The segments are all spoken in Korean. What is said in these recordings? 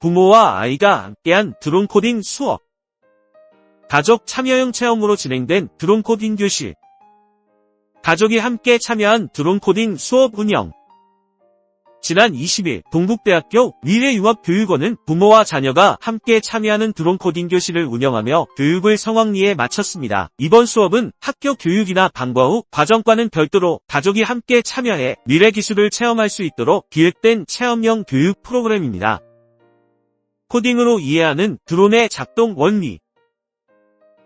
부모와 아이가 함께한 드론 코딩 수업. 가족 참여형 체험으로 진행된 드론 코딩 교실. 가족이 함께 참여한 드론 코딩 수업 운영. 지난 20일 동국대학교 미래융합교육원은 부모와 자녀가 함께 참여하는 드론 코딩 교실을 운영하며 교육을 성황리에 마쳤습니다. 이번 수업은 학교 교육이나 방과 후 과정과는 별도로 가족이 함께 참여해 미래 기술을 체험할 수 있도록 기획된 체험형 교육 프로그램입니다. 코딩으로 이해하는 드론의 작동 원리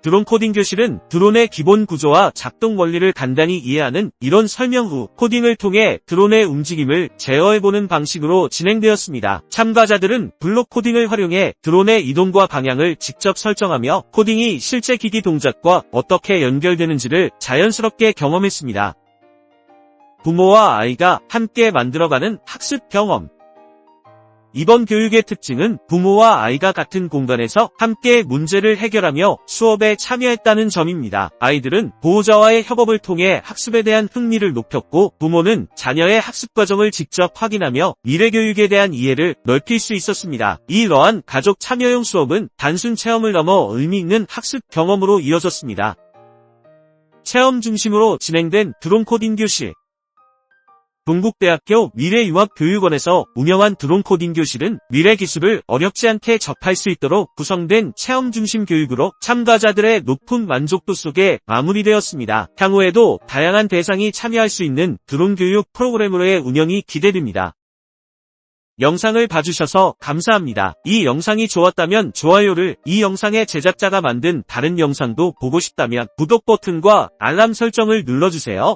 드론 코딩 교실은 드론의 기본 구조와 작동 원리를 간단히 이해하는 이론 설명 후 코딩을 통해 드론의 움직임을 제어해보는 방식으로 진행되었습니다. 참가자들은 블록 코딩을 활용해 드론의 이동과 방향을 직접 설정하며 코딩이 실제 기기 동작과 어떻게 연결되는지를 자연스럽게 경험했습니다. 부모와 아이가 함께 만들어가는 학습 경험 이번 교육의 특징은 부모와 아이가 같은 공간에서 함께 문제를 해결하며 수업에 참여했다는 점입니다. 아이들은 보호자와의 협업을 통해 학습에 대한 흥미를 높였고 부모는 자녀의 학습 과정을 직접 확인하며 미래 교육에 대한 이해를 넓힐 수 있었습니다. 이러한 가족 참여형 수업은 단순 체험을 넘어 의미 있는 학습 경험으로 이어졌습니다. 체험 중심으로 진행된 드론 코딩 교실 동국대학교 미래융합교육원에서 운영한 드론 코딩 교실은 미래 기술을 어렵지 않게 접할 수 있도록 구성된 체험 중심 교육으로 참가자들의 높은 만족도 속에 마무리되었습니다. 향후에도 다양한 대상이 참여할 수 있는 드론 교육 프로그램으로의 운영이 기대됩니다. 영상을 봐주셔서 감사합니다. 이 영상이 좋았다면 좋아요를, 이 영상의 제작자가 만든 다른 영상도 보고 싶다면 구독 버튼과 알람 설정을 눌러주세요.